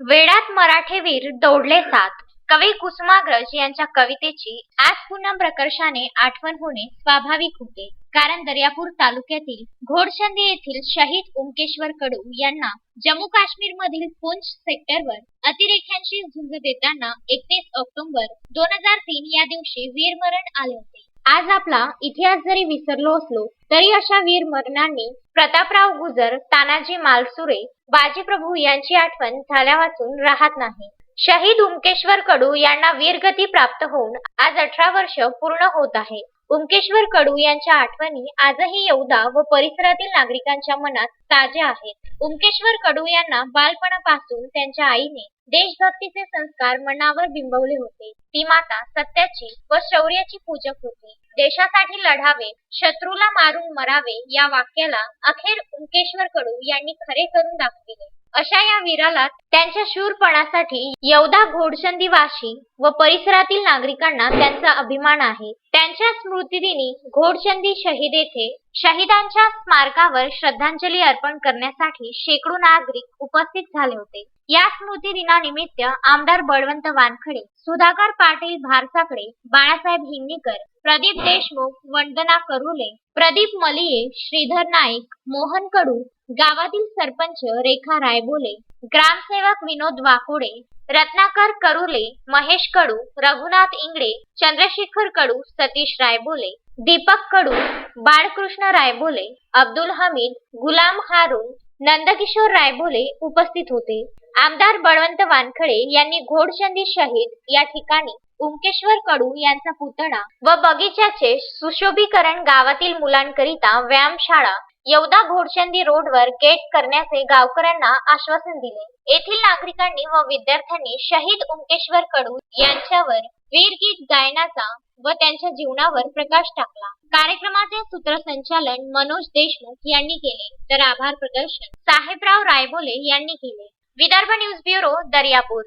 वेडात मराठेवीर दौडले सात. कवी कुसुमाग्रज यांच्या कवितेची आज पुन्हा प्रकर्षाने आठवण होणे स्वाभाविक होते. कारण दर्यापूर तालुक्यातील घोडचंदी येथील शहीद ओंकेश्वर कडू यांना जम्मू काश्मीर मधील पुंछ सेक्टरवर अतिरेक्यांशी झुंज देताना एकतीस ऑक्टोबर दोन हजार तीन या दिवशी वीरमरण आले होते. आज आपला इतिहास जरी विसरलो असलो तरी अशा वीर मरणांनी प्रतापराव गुजर तानाजी मालसुरे बाजीप्रभू यांची आठवण झाल्या वाचून राहत नाही. शहीद उमकेश्वर कडू यांना वीरगती प्राप्त होऊन आज अठरा वर्ष पूर्ण होत आहे. उमकेश्वर कडू यांच्या आठवणी आजही येवदा व परिसरातील नागरिकांच्या मनात ताज्या आहेत. उमकेश्वर कडू यांना बालपणापासून त्यांच्या आईने देशभक्तीचे संस्कार मनावर बिंबवले होते. ती माता सत्याची व शौर्याची पूजक होती. देशासाठी लढावे शत्रूला मारून मरावे या वाक्याला अखेर उमकेश्वर कडू यांनी खरे करून दाखविले. अशा या वीराला त्यांच्या शूरपणासाठी येवदा घोडशंदी वाशी व परिसरातील नागरिकांना त्यांचा अभिमान आहे. त्यांच्या स्मृतिदिनी घोडशंदी शहीद येथे शहीदांच्या स्मारकावर श्रद्धांजली अर्पण करण्यासाठी शेकडो नागरिक उपस्थित झाले होते. या स्मृती दिनानिमित्त आमदार बळवंत वानखडे सुधाकर पाटील भारसाकडे बाळासाहेब हिंगणीकर प्रदीप देशमुख वंदना करुले प्रदीप मलिये श्रीधर नाईक मोहन कडू गावातील सरपंच रेखा रायबोले ग्रामसेवक विनोद वाकोडे रत्नाकर करुले महेश कडू रघुनाथ इंगडे चंद्रशेखर कडू सतीश रायबोले दीपक कडू बाळकृष्ण रायबोले अब्दुल हमीद गुलाम हारून नंदकिशोर रायबोले उपस्थित होते. आमदार बळवंत वानखडे यांनी घोडचंदी शहीद या ठिकाणी उमकेश्वर कडू यांचा पुतळा व बगीच्याचे सुशोभीकरण गावातील मुलांकरिता व्यायामशाळा येवदा घोडचंदी रोडवर गेट करण्याचे गावकऱ्यांना आश्वासन दिले. येथील नागरिकांनी व विद्यार्थ्यांनी शहीद उमकेश्वर कडू यांच्यावर वीरगीत गायनाचा व त्यांच्या जीवनावर प्रकाश टाकला. कार्यक्रमाचे सूत्रसंचालन मनोज देशमुख यांनी केले. तर आभार प्रदर्शन साहेबराव रायबोले यांनी केले. Vidarbha news bureau Daryapur.